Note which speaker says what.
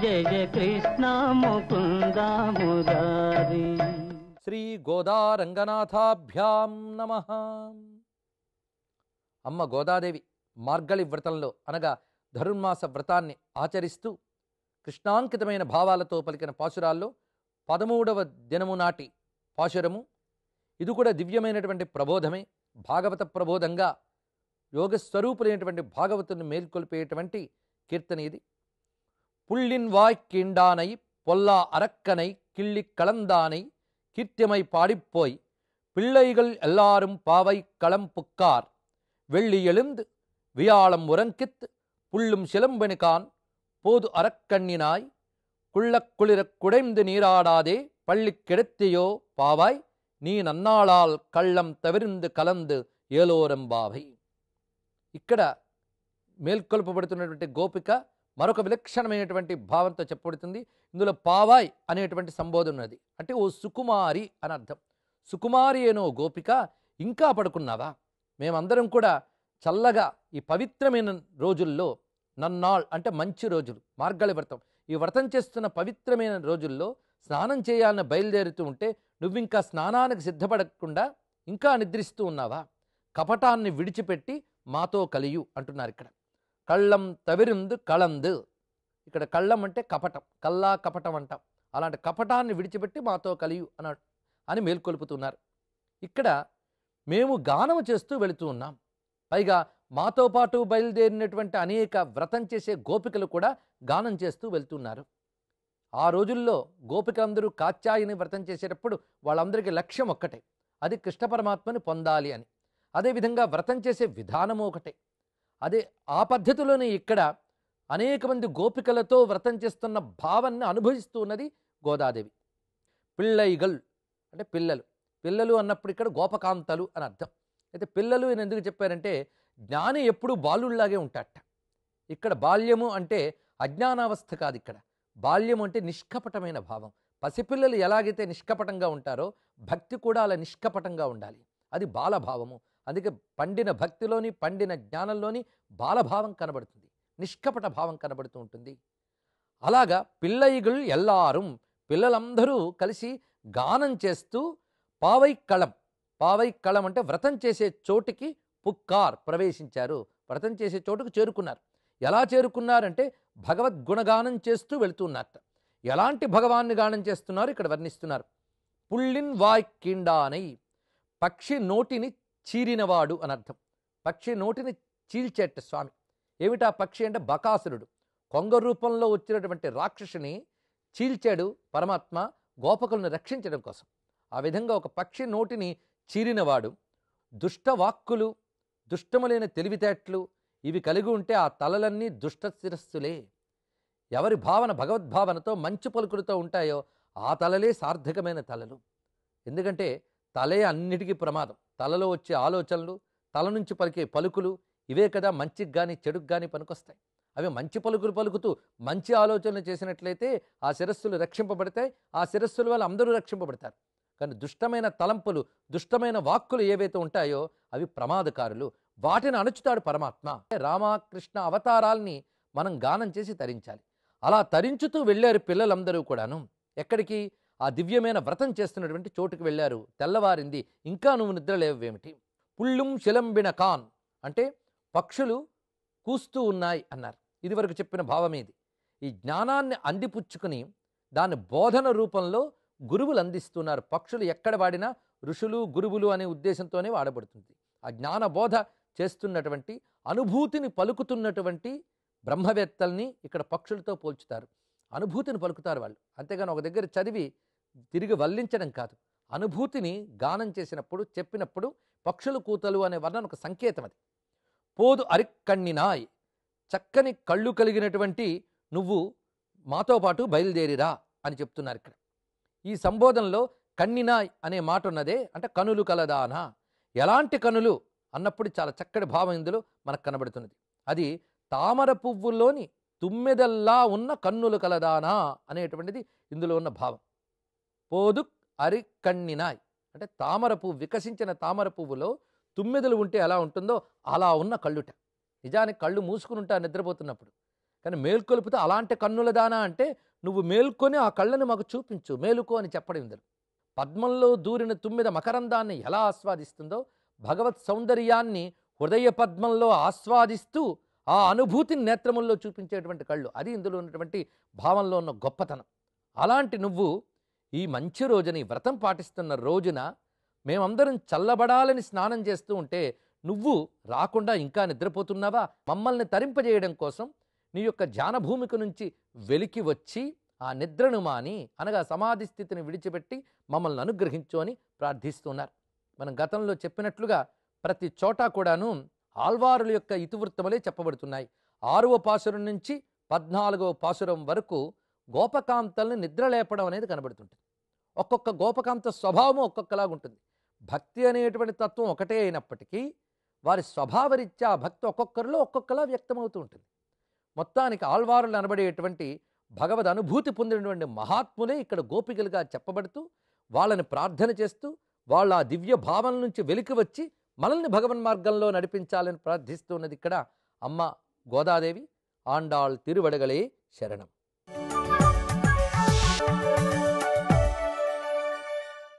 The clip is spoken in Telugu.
Speaker 1: జయ జయ కృష్ణ ముకుంద మురారి
Speaker 2: శ్రీ గోదారంగనాథాభ్యాం నమ. అమ్మ గోదాదేవి మార్గళి వ్రతంలో అనగా ధనుర్మాస వ్రతాన్ని ఆచరిస్తూ కృష్ణాంకితమైన భావాలతో పలికిన పాశురాల్లో పదమూడవ దినము నాటి పాశురము. ఇది కూడా దివ్యమైనటువంటి ప్రబోధమే. భాగవత ప్రబోధంగా యోగస్వరూపులైనటువంటి భాగవతుని మేల్కొల్పేటువంటి కీర్తన ఇది. పుళ్ళిన్ వాయ్ కిండానై పొల్లా అరక్కనై కిళ్ళి కళందానై கீர்த்தியமை பாடிப்போய் பிள்ளைகள் எல்லாரும் பாவை களம் புக்கார் வெள்ளி எழுந்து வியாழம் உறங்கித் புள்ளும் சிலம்பெனுகான் போது அறக்கண்ணினாய் குள்ளக் குளிரக் குடைந்து நீராடாதே பள்ளி கிடத்தியோ பாவாய் நீ నన్నాళాల్ కళ్ళం తవిరిందు కలందు ఏలోరంబావై ఇక్కడ మేల్కొల్పబడుతున్నటువంటి గోపిక మరొక విలక్షణమైనటువంటి భావంతో చెప్పబడుతుంది. ఇందులో పావాయ్ అనేటువంటి సంబోధన ఉన్నది. అంటే ఓ సుకుమారి అని అర్థం. సుకుమారి అనో గోపిక ఇంకా పడుకున్నావా? మేమందరం కూడా చల్లగా ఈ పవిత్రమైన రోజుల్లో నన్నాళ్ అంటే మంచి రోజులు మార్గళి వ్రతం. ఈ వ్రతం చేస్తున్న పవిత్రమైన రోజుల్లో స్నానం చేయాలని బయలుదేరుతూ ఉంటే నువ్వింకా స్నానానికి సిద్ధపడకుండా ఇంకా నిద్రిస్తూ ఉన్నావా? కపటాన్ని విడిచిపెట్టి మాతో కలియు అంటున్నారు ఇక్కడ. కళ్ళం తవిరిందు కళందు. ఇక్కడ కళ్ళం అంటే కపటం కల్లా కపటం అంటాం. అలాంటి కపటాన్ని విడిచిపెట్టి మాతో కలియు అన అని మేల్కొల్పుతున్నారు. ఇక్కడ మేము గానం చేస్తూ వెళుతూ ఉన్నాం. పైగా మాతో పాటు బయలుదేరినటువంటి అనేక వ్రతం చేసే గోపికలు కూడా గానం చేస్తూ వెళ్తున్నారు. ఆ రోజుల్లో గోపికలందరూ కాత్యాయని వ్రతం చేసేటప్పుడు వాళ్ళందరికీ లక్ష్యం ఒక్కటే. అది కృష్ణ పరమాత్మని పొందాలి అని. అదేవిధంగా వ్రతం చేసే విధానము ఒకటే. అదే ఆ పద్ధతిలోనే ఇక్కడ అనేక మంది గోపికలతో వ్రతం చేస్తున్న భావాన్ని అనుభవిస్తూ ఉన్నది గోదాదేవి. పిళ్ళైగల్ అంటే పిల్లలు. పిల్లలు అన్నప్పుడు ఇక్కడ గోపకాంతలు అని అర్థం. అయితే పిల్లలు అని ఎందుకు చెప్పారంటే జ్ఞాని ఎప్పుడు బాలుళ్ళాగే ఉంటాట ఇక్కడ బాల్యము అంటే అజ్ఞానావస్థ కాదు ఇక్కడ. బాల్యం అంటే నిష్కపటమైన భావం. పసిపిల్లలు ఎలాగైతే నిష్కపటంగా ఉంటారో భక్తి కూడా అలా నిష్కపటంగా ఉండాలి. అది బాలభావము. అందుకే పండిన భక్తిలోని పండిన జ్ఞానంలోని బాలభావం కనబడుతుంది. నిష్కపట భావం కనబడుతూ ఉంటుంది. అలాగా పిల్లయిగులు ఎల్లారం పిల్లలందరూ కలిసి గానం చేస్తూ పావైక్కళం పావైక్కళం అంటే వ్రతం చేసే చోటికి పుక్కార్ ప్రవేశించారు. వ్రతం చేసే చోటుకు చేరుకున్నారు. ఎలా చేరుకున్నారంటే భగవద్గుణగానం చేస్తూ వెళుతున్నారట ఎలాంటి భగవాన్ని గానం చేస్తున్నారు ఇక్కడ వర్ణిస్తున్నారు. పుళ్ళిన్ వాయ్ కిండానై పక్షి నోటిని చీరినవాడు అని అర్థం పక్షి నోటిని చీల్చేట స్వామి. ఏమిటా పక్షి అంటే బకాసురుడు. కొంగ రూపంలో వచ్చినటువంటి రాక్షసుని చీల్చాడు పరమాత్మ గోపకులను రక్షించడం కోసం. ఆ విధంగా ఒక పక్షి నోటిని చీరినవాడు దుష్ట వాక్కులు దుష్టములైన తెలివితేటలు ఇవి కలిగి ఉంటే ఆ తలలన్నీ దుష్ట శిరస్సులే. ఎవరి భావన భగవద్భావనతో మంచి పలుకులతో ఉంటాయో ఆ తలలే సార్థకమైన తలలు. ఎందుకంటే తలే అన్నిటికీ ప్రమాదం. తలలో వచ్చే ఆలోచనలు తల నుంచి పలికే పలుకులు ఇవే కదా మంచికి కానీ చెడుకు కానీ పనికొస్తాయి. అవి మంచి పలుకులు పలుకుతూ మంచి ఆలోచనలు చేసినట్లయితే ఆ శిరస్సులు రక్షింపబడతాయి ఆ శిరస్సుల వల్ల అందరూ రక్షింపబడతారు. కానీ దుష్టమైన తలంపులు దుష్టమైన వాక్కులు ఏవైతే ఉంటాయో అవి ప్రమాదకారులు. వాటిని అణుచుతాడు పరమాత్మ. రామకృష్ణ అవతారాల్ని మనం గానం చేసి తరించాలి. అలా తరించుతూ వెళ్ళారు పిల్లలందరూ కూడాను. ఎక్కడికి? ఆ దివ్యమైన వ్రతం చేస్తున్నటువంటి చోటుకు వెళ్ళారు. తెల్లవారింది ఇంకా నువ్వు నిద్రలేవేమిటి పుళ్ళుం శిలంబిన కాన్ అంటే పక్షులు కూస్తూ ఉన్నాయి అన్నారు. ఇదివరకు చెప్పిన భావం ఇది ఈ జ్ఞానాన్ని అందిపుచ్చుకుని దాని బోధన రూపంలో గురువులు అందిస్తున్నారు. పక్షులు ఎక్కడ వాడినా ఋషులు గురువులు అనే ఉద్దేశంతోనే వాడబడుతుంది. ఆ జ్ఞాన బోధ చేస్తున్నటువంటి అనుభూతిని పలుకుతున్నటువంటి బ్రహ్మవేత్తల్ని ఇక్కడ పక్షులతో పోల్చుతారు. అనుభూతిని పలుకుతారు వాళ్ళు. అంతేగాని ఒక దగ్గర చదివి తిరిగి వల్లించడం కాదు. అనుభూతిని గానం చేసినప్పుడు చెప్పినప్పుడు పక్షులు కూతలు అనే వర్ణన ఒక సంకేతం అది. పోదు అరిక్కణ్ణినాయ్ చక్కని కళ్ళు కలిగినటువంటి నువ్వు మాతో పాటు బయలుదేరిరా అని చెప్తున్నారు ఇక్కడ. ఈ సంబోధనలో కన్నినాయ్ అనే మాట ఉన్నదే అంటే కనులు కలదానా? ఎలాంటి కనులు? అన్నప్పుడు చాలా చక్కటి భావం ఇందులో మనకు కనబడుతున్నది. అది తామర పువ్వుల్లోని తుమ్మెదల్లా ఉన్న కన్నులు కలదానా అనేటువంటిది ఇందులో ఉన్న భావం. పోదు అరికన్నినాయ్. అంటే తామర పువ్వు వికసించిన తామర పువ్వులో తుమ్మెదలు ఉంటే ఎలా ఉంటుందో అలా ఉన్న కళ్ళుట. నిజానికి కళ్ళు మూసుకుని ఉంటా నిద్రపోతున్నప్పుడు. కానీ మేల్కొలుపుతో అలాంటి కన్నుల దానా అంటే నువ్వు మేల్కొని ఆ కళ్ళని మాకు చూపించు మేలుకో అని చెప్పడం ఇందులో. పద్మంలో దూరిన తుమ్మిద మకరందాన్ని ఎలా ఆస్వాదిస్తుందో భగవత్ సౌందర్యాన్ని హృదయ పద్మంలో ఆస్వాదిస్తూ ఆ అనుభూతిని నేత్రముల్లో చూపించేటువంటి కళ్ళు. అది ఇందులో ఉన్నటువంటి భావంలో ఉన్న గొప్పతనం. అలాంటి నువ్వు ఈ మంచి రోజుని వ్రతం పాటిస్తున్న రోజున మేమందరం చల్లబడాలని స్నానం చేస్తూ ఉంటే నువ్వు రాకుండా ఇంకా నిద్రపోతున్నావా? మమ్మల్ని తరింపజేయడం కోసం నీ యొక్క ధ్యానభూమిక నుంచి వెలికి వచ్చి ఆ నిద్రను మాని అనగా సమాధి స్థితిని విడిచిపెట్టి మమ్మల్ని అనుగ్రహించు అని ప్రార్థిస్తున్నారు. మనం గతంలో చెప్పినట్లుగా ప్రతి చోట కూడాను ఆల్వారుల యొక్క ఇతివృత్తములే చెప్పబడుతున్నాయి. ఆరవ పాసురం నుంచి పద్నాలుగవ పాసురం వరకు గోపకాంతల్ని నిద్రలేపడం అనేది కనబడుతుంటుంది. ఒక్కొక్క గోపకాంత స్వభావం ఒక్కొక్కలాగా ఉంటుంది. భక్తి అనేటువంటి తత్వం ఒకటే అయినప్పటికీ వారి స్వభావరీత్యా భక్తి ఒక్కొక్కరిలో ఒక్కొక్కలా వ్యక్తమవుతూ ఉంటుంది. మొత్తానికి ఆల్వారులు అనబడేటువంటి భగవద్ అనుభూతి పొందినటువంటి మహాత్ములే ఇక్కడ గోపికలుగా చెప్పబడుతూ వాళ్ళని ప్రార్థన చేస్తూ వాళ్ళ ఆ దివ్య భావన నుంచి వెలికి వచ్చి మనల్ని భగవన్ మార్గంలో నడిపించాలని ప్రార్థిస్తున్నది ఇక్కడ అమ్మ గోదాదేవి ఆండాళ్ తిరువడగలే శరణం.